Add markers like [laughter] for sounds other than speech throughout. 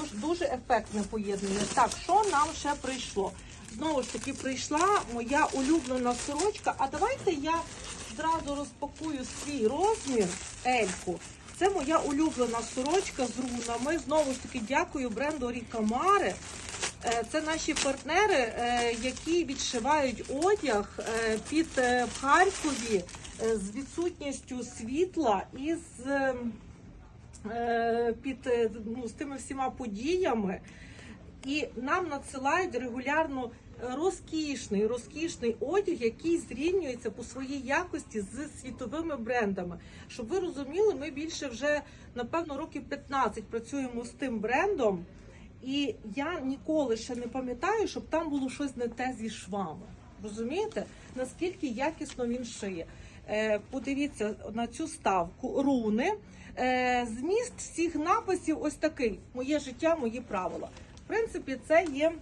Дуже, дуже ефектне поєднання. Так, що нам ще прийшло? Знову ж таки, прийшла моя улюблена сорочка. А давайте я зразу розпакую свій розмір Ельку. Це моя улюблена сорочка з рунами. Знову ж таки, дякую бренду Рікамари. Е, Це наші партнери, е, які відшивають одяг е, під Харкові з відсутністю світла і з ем, під е, ну, з тими всіма подіями. І нам надсилають регулярно розкішний, розкішний одяг, який зрівнюється по своїй якості з світовими брендами. Щоб ви розуміли, ми більше вже напевно років 15 працюємо з тим брендом, і я ніколи ще не пам'ятаю, щоб там було щось не те зі швами. Розумієте, наскільки якісно він шиє? Е, подивіться на цю ставку руни. Е, зміст всіх написів ось такий: моє життя, мої правила. В принципі, це є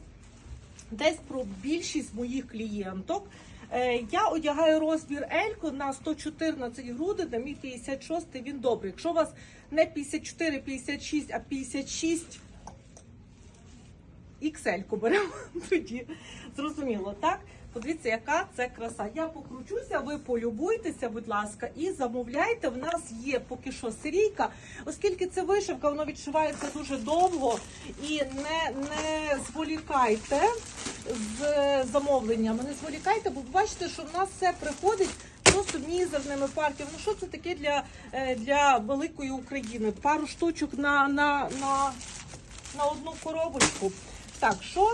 десь про більшість моїх клієнток. Е, Я одягаю розмір Елько на 114 грудей, на мій 56 він добрий. Якщо у вас не 54, 56, а 56, XL беремо [laughs] тоді. Зрозуміло, так? Подивіться, яка це краса. Я покручуся, ви полюбуйтеся, будь ласка, і замовляйте. В нас є поки що серійка, оскільки це вишивка, воно відшивається дуже довго. І не, не зволікайте з замовленнями. Не зволікайте, бо бачите, що в нас все приходить. Просто мізерними партіями. Ну що це таке для, е, для великої України? Пару штучок на, на, на, на одну коробочку. Так, що ж?